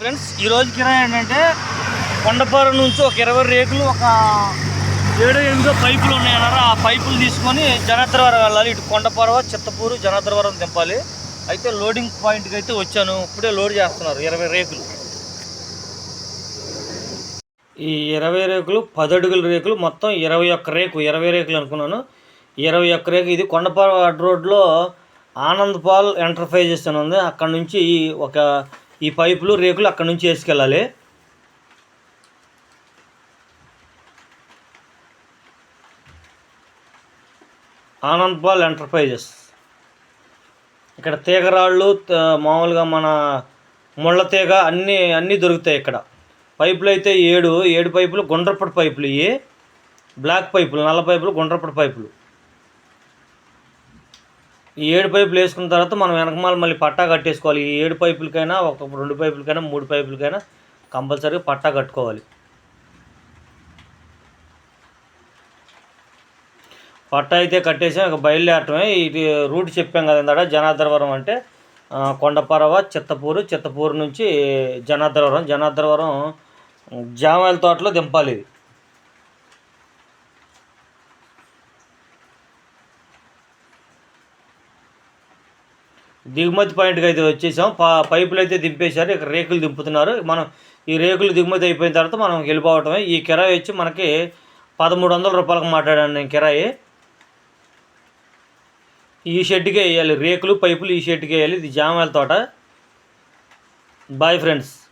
Friends ఈ కిరాయి ఏంటంటే కొండపార నుంచి ఒక ఇరవై రేకులు ఒక ఏడు ఎనిమిదో పైపులు ఉన్నాయన్నారు. ఆ పైపులు తీసుకొని జనాద్రవరం వెళ్ళాలి. ఇటు కొండపారవ చిత్తపూరు జనాద్రవరం దింపాలి. అయితే లోడింగ్ పాయింట్కి అయితే వచ్చాను. ఇప్పుడే లోడ్ చేస్తున్నారు ఇరవై రేకులు. ఈ ఇరవై రేకులు పదడుగుల రేకులు మొత్తం ఇరవై ఒక్క రేకు ఇరవై రేకులు అనుకున్నాను. ఇరవై ఒక్క రేకు ఇది కొండపార రోడ్లో ఆనంద్ పాల్ ఎంటర్ప్రైజెస్ అని ఉంది. అక్కడ నుంచి ఈ ఒక ఈ పైపులు రేకులు అక్కడ నుంచి వేసుకెళ్ళాలి. Anand Paul enterprises. ఇక్కడ తీగరాళ్ళు మామూలుగా మన ముళ్ళ తీగ అన్నీ అన్నీ దొరుకుతాయి ఇక్కడ. పైపులు అయితే ఏడు ఏడు పైపులు గుండ్రపడి పైపులు ఇవి బ్లాక్ పైపులు నల్ల పైపులు గుండ్రపడి పైపులు. ఈ ఏడు పైపులు వేసుకున్న తర్వాత మనం వెనకమాల మళ్ళీ పట్టా కట్టేసుకోవాలి. ఈ ఏడు పైపులకైనా ఒక రెండు పైపులకైనా మూడు పైపులకైనా కంపల్సరీగా పట్టా కట్టుకోవాలి. పట్టా అయితే కట్టేసాం. ఇక బయలుదేరటమే. ఇది రూట్ చెప్పాం కదా ఇందాడ జనార్దరవరం అంటే కొండపరవ చిత్తపూరు చిత్తపూరు నుంచి జనార్దరవరం జనార్దరవరం జామాయిల తోటలో దింపాలి ఇది. దిగుమతి పాయింట్కి అయితే వచ్చేసాం. పా పైపులు అయితే దింపేశారు. ఇక్కడ రేకులు దింపుతున్నారు. మనం ఈ రేకులు దిగుమతి అయిపోయిన తర్వాత మనం వెళ్ళిపోవటమే ఈ కిరాయి వచ్చి మనకి పదమూడు వందల రూపాయలకు మాట్లాడాను నేను కిరాయి. ఈ షెడ్కే వేయాలి. రేకులు పైపులు ఈ షెడ్కే వేయాలి. ఇది జామల తోట. Bye friends